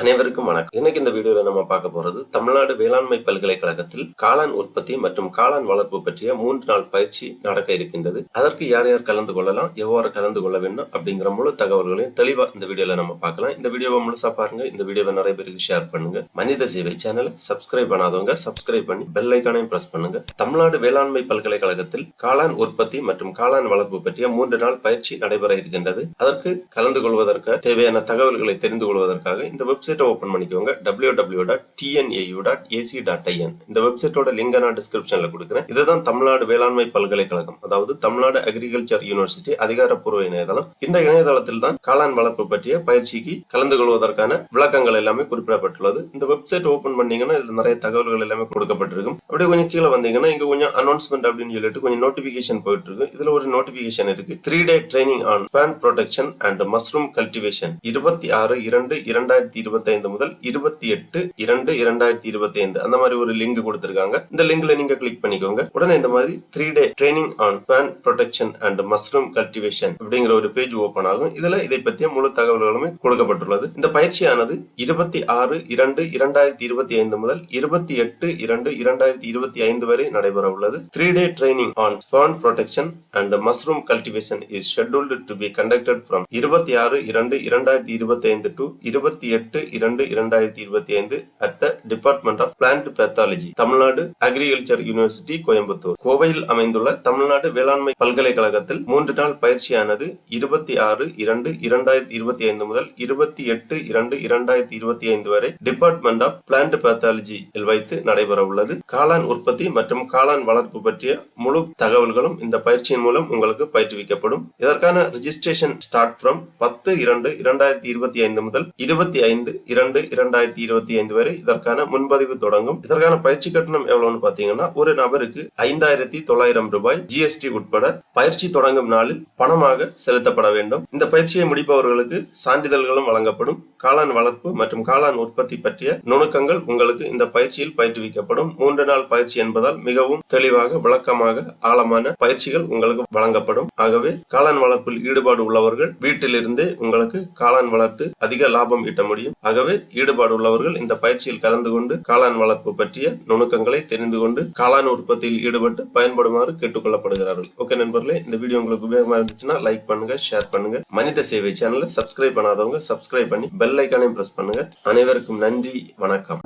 அனைவருக்கும் வணக்கம். இன்னைக்கு இந்த வீடியோல நம்ம பார்க்க போறது தமிழ்நாடு வேளாண்மை பல்கலைக்கழகத்தில் காளான் உற்பத்தி மற்றும் காளான் வளர்ப்பு பற்றிய மூன்று நாள் பயிற்சி நடக்க இருக்கின்றது. அதற்கு யார் யார் கலந்து கொள்ளலாம் எவ்வாறு கலந்து கொள்ள வேண்டும் அப்படிங்கிற முழு தகவல்களையும் தெளிவா இந்த வீடியோல நம்ம பார்க்கலாம். இந்த வீடியோவை முழுசா பாருங்க இந்த வீடியோவை நிறைய பேருக்கு ஷேர் பண்ணுங்க. மனித சேவை சேனலை சப்ஸ்கிரைப் பண்ணாதவங்க சப்ஸ்கிரைப் பண்ணி பெல் ஐக்கானையும் பிரஸ் பண்ணுங்க. தமிழ்நாடு வேளாண்மை பல்கலைக்கழகத்தில் காளான் உற்பத்தி மற்றும் காளான் வளர்ப்பு பற்றிய மூன்று நாள் பயிற்சி நடைபெற இருக்கின்றது. அதற்கு கலந்து கொள்வதற்கு தேவையான தகவல்களை தெரிந்து கொள்வதற்காக இந்த வெப்சைட் வெப்சைட்டை ஓபன் பண்ணிக்கோங்க. W W dot TNAU dot AC dot IN இந்த வெப்சைட்டோட லிங்க் நான் டிஸ்கிரிப்ஷனில் கொடுக்குறேன். இதுதான் தமிழ்நாடு வேளாண்மை பல்கலைக்கழகம். அதாவது தமிழ்நாடு அக்ரிகல்ச்சர் யூனிவர்சிட்டி அதிகாரப்பூர்வ இணையதளம். இந்த இணையதளத்தில் தான் காளான் வளர்ப்பு பற்றிய பயிற்சிக்கு கலந்து கொள்வதற்கான விளக்கங்கள் எல்லாமே குறிப்பிடப்பட்டுள்ளது. இந்த வெப்சைட் ஓப்பன் பண்ணீங்கன்னா இதில் நிறைய தகவல்கள் எல்லாமே கொடுக்கப்பட்டிருக்கும். அப்படியே கொஞ்சம் கீழே வந்தீங்கன்னா இங்க கொஞ்சம் அனௌன்ஸ்மெண்ட் அப்படின்னு சொல்லிட்டு கொஞ்சம் நோட்டிபிகேஷன் போயிட்டு இருக்கு இதுல ஒரு நோட்டிபிகேஷன் இருக்கு. Three day training on fan protection and mushroom cultivation இருபத்தி ஆறு இரண்டு இரண்டாயிரத்தி இருபது ஐந்து முதல் இருபத்தி எட்டு இரண்டு இரண்டாயிரத்தி இருபத்தி ஐந்து அந்த மாதிரி ஒரு லிங்க் கொடுத்திருக்காங்க. இந்த லிங்க்ல நீங்க கிளிக் பண்ணிக்கோங்க. உடனே இந்த மாதிரி three day training on fan protection and mushroom cultivation அப்படிங்கிற ஒரு பேஜ் ஓபன் ஆகும். இதுல இதை பற்றிய முழு தகவல்களுமே கொடுக்கப்பட்டுள்ளது. இந்த பயிற்சியானது இருபத்தி ஆறு இரண்டு இரண்டாயிரத்தி இருபத்தி ஐந்து முதல் இருபத்தி எட்டு இரண்டு இரண்டாயிரத்தி இருபத்தி ஐந்து வரை நடைபெற உள்ளது. Three day training on fan protection and mushroom cultivation is scheduled to be conducted from இருபத்தி ஆறு இரண்டு இரண்டாயிரத்தி இருபத்தி ஐந்து டு இருபத்தி எட்டு இரண்டு இரண்டாயிரத்தி இருபத்தி ஐந்து at the department of plant pathology Tamil Nadu agriculture university Coimbatore. கோவையில் அமைந்துள்ள தமிழ்நாடு வேளாண்மை பல்கலைக்கழகத்தில் மூன்று நாள் பயிற்சியானது இருபத்தி ஆறு இரண்டு இரண்டாயிரத்தி இருபத்தி ஐந்து முதல் இருபத்தி எட்டு இரண்டு இரண்டாயிரத்தி இருபத்தி ஐந்து வரை டிபார்ட்மெண்ட் ஆஃப் பிளான்ட் பேத்தாலஜி வைத்து நடைபெற உள்ளது. காளான் உற்பத்தி மற்றும் காளான் வளர்ப்பு பற்றிய முழு தகவல்களும் இந்த பயிற்சியின் மூலம் உங்களுக்கு பயிற்றுவிக்கப்படும். இதற்கான ரிஜிஸ்ட்ரேஷன் ஸ்டார்ட் ஃப்ரம் பத்து இரண்டு இரண்டாயிரத்தி இருபத்தி ஐந்து முதல் இருபத்தி ஐந்து இரண்டு இரண்டாயிரத்தி இருபத்தி ஐந்து வரை இதற்கான முன்பதிவு தொடங்கும். இதற்கான பயிற்சி கட்டணம் எவ்வளவுன்னு பாத்தீங்கன்னா ஒரு நபருக்கு ஐந்தாயிரத்தி தொள்ளாயிரம் ரூபாய் ஜிஎஸ்டி உட்பட பயிற்சி தொடங்கும் நாளில் பணமாக செலுத்தப்பட வேண்டும். இந்த பயிற்சியை முடிப்பவர்களுக்கு சான்றிதழ்களும் வழங்கப்படும். காளான் வளர்ப்பு மற்றும் காளான் உற்பத்தி பற்றிய நுணுக்கங்கள் உங்களுக்கு இந்த பயிற்சியில் பயிற்றுவிக்கப்படும். மூன்று நாள் பயிற்சி என்பதால் மிகவும் தெளிவாக விளக்கமாக ஆழமான பயிற்சிகள் உங்களுக்கு வழங்கப்படும். ஆகவே காளான் வளர்ப்பில் ஈடுபாடு உள்ளவர்கள் வீட்டிலிருந்தே உங்களுக்கு காளான் வளர்த்து அதிக லாபம் ஈட்ட முடியும். ஆகவே ஈடுபாடு உள்ளவர்கள் இந்த பயிற்சியில் கலந்து கொண்டு காளான் வளர்ப்பு பற்றிய நுணுக்கங்களை தெரிந்து கொண்டு காளான் உற்பத்தியில் ஈடுபட்டு பயன்படுமாறு கேட்டுக்கொள்ளப்படுகிறார்கள். ஓகே நண்பர்களே இந்த வீடியோ உங்களுக்கு உபயோகமா இருந்துச்சுன்னா லைக் பண்ணுங்க ஷேர் பண்ணுங்க. மனித சேவை சேனலை சப்ஸ்கிரைப் பண்ணாதவங்க சப்ஸ்கிரைப் பண்ணி பெல் ஐக்கானையும் பிரஸ் பண்ணுங்க. அனைவருக்கும் நன்றி வணக்கம்.